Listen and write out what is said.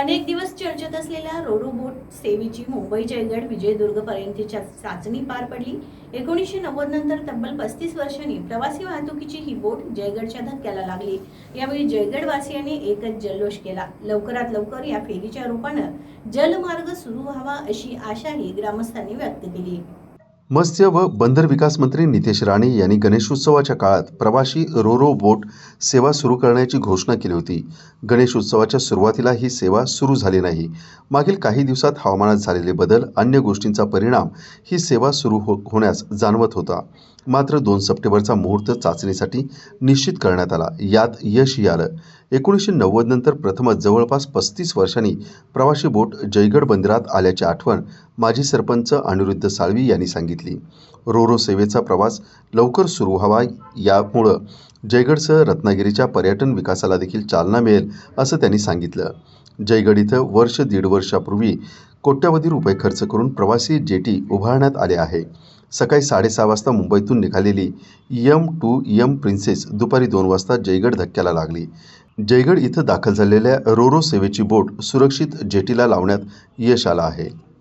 अनेक दिवस चर्चेत असलेल्या रोरो बोट सेवेची मुंबई जयगड विजयदुर्गपर्यंतच्या चाचणी पार पडली. एकोणीसशे नव्वद नंतर तब्बल पस्तीस वर्षांनी प्रवासी वाहतुकीची ही बोट जयगडच्या धक्क्याला लागली. यावेळी जयगडवासियांनी एकच जल्लोष केला. लवकरात लवकर या फेरीच्या रूपानं जलमार्ग सुरू व्हावा अशी आशाही ग्रामस्थांनी व्यक्त केली. मत्स्य व बंदर विकास मंत्री नितेश राणे यांनी गणेशोत्सवाच्या काळात प्रवासी रो बोट सेवा सुरू करण्याची घोषणा केली होती. गणेशोत्सवाच्या सुरुवातीला ही सेवा सुरू झाली नाही. मागील काही दिवसात हवामानात झालेले बदल अन्य गोष्टींचा परिणाम ही सेवा सुरू हो होण्यास जाणवत होता. मात्र दोन सप्टेंबरचा मुहूर्त चाचणीसाठी निश्चित करण्यात आला. यात यशही आलं. एकोणीसशे नव्वद नंतर प्रथमच जवळपास पस्तीस वर्षांनी प्रवासी बोट जयगड बंदरात आल्याची आठवण माजी सरपंच अनिरुद्ध साळवी यांनी सांगितली. रोरो सेवेचा प्रवास लवकर सुरू व्हावा यामुळं जयगडसह रत्नागिरीच्या पर्यटन विकासाला देखील चालना मिळेल असं त्यांनी सांगितलं. जयगड इथं वर्ष दीड वर्षापूर्वी कोट्यवधी रुपये खर्च करून प्रवासी जेटी उभारण्यात आले आहे. सकाळी साडेसहा वाजता मुंबईतून निघालेली यम टू यम प्रिन्सेस दुपारी दोन वाजता जयगड धक्क्याला लागली. जयगड इथं दाखल झालेल्या रोरो सेवेची बोट सुरक्षित जेटीला लावण्यात यश आलं आहे.